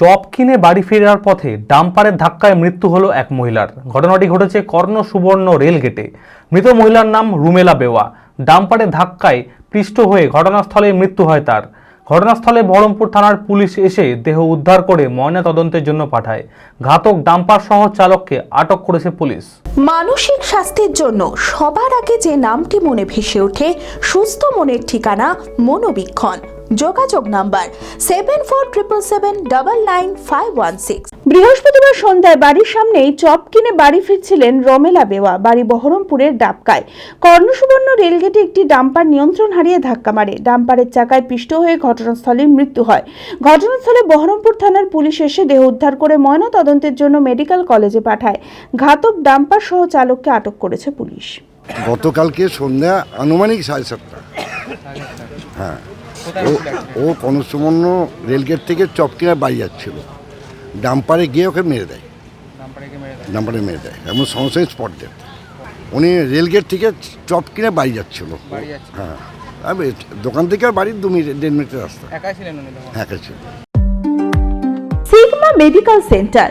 Chop কিনে বাড়ি ফেরার পথে ডাম্পারের ধাক্কায় মৃত্যু হলো এক মহিলার। ঘটনাটি ঘটেছে কর্ণ সুবর্ণ রেলগেটে। মৃত মহিলার নাম রুমেলা বেওয়া। ডাম্পারের ধাক্কায় পৃষ্ঠ হয়ে ঘটনাস্থলে মৃত্যু হয় তার। ঘটনাস্থলে বহরমপুর থানার পুলিশ এসে দেহ উদ্ধার করে ময়না তদন্তের জন্য পাঠায়। ঘাতক ডাম্পার সহ চালককে আটক করেছে পুলিশ। মানসিক স্বাস্থ্যের জন্য সবার আগে যে নামটি মনে ভেসে ওঠে, সুস্থ মনের ঠিকানা মনোবীক্ষণ। যোগাযোগ number seven four triple seven double nine five one six বৃহস্পতিবার সন্ধ্যায় বাড়ির সামনেই চপ কিনে বাড়ি ফিরছিলেন রমেলা বেওয়া বাড়ি বহরমপুরের ডাবকায়। কর্ণসুবর্ণ রেলগেটে একটি ডাম্পার নিয়ন্ত্রণ হারিয়ে ধাক্কা মারে। ডাম্পারের চাকায় পিষ্ট হয়ে ঘটনাস্থলে মৃত্যু হয়। ঘটনাস্থলে বহরমপুর থানার পুলিশ এসে দেহ উদ্ধার করে ময়না তদন্তের জন্য মেডিকেল কলেজে পাঠায়। ঘাতক ডাম্পার সহ চালককে আটক করেছে পুলিশ। গতকালকে সন্ধ্যা আনুমানিক সাড়ে সাতটা। হ্যাঁ। ও ও কনসুমন্য রেলগেট থেকে চপ কিনে বাড়ি যাচ্ছিল। ডাম্পারে গিয়ে ওকে মেরে দেয়। ডাম্পারে মেরে দেয়। এমন সঙ্গে স্পট ডেট উনি রেলগেট থেকে চপ কিনে বাড়ি যাচ্ছিল। হ্যাঁ। দোকান থেকে আর বাড়ির দু মিনিট দেড় মিনিটের রাস্তা। একাই ছিলেন হ্যাঁ ছিল সিগমা মেডিকেল সেন্টার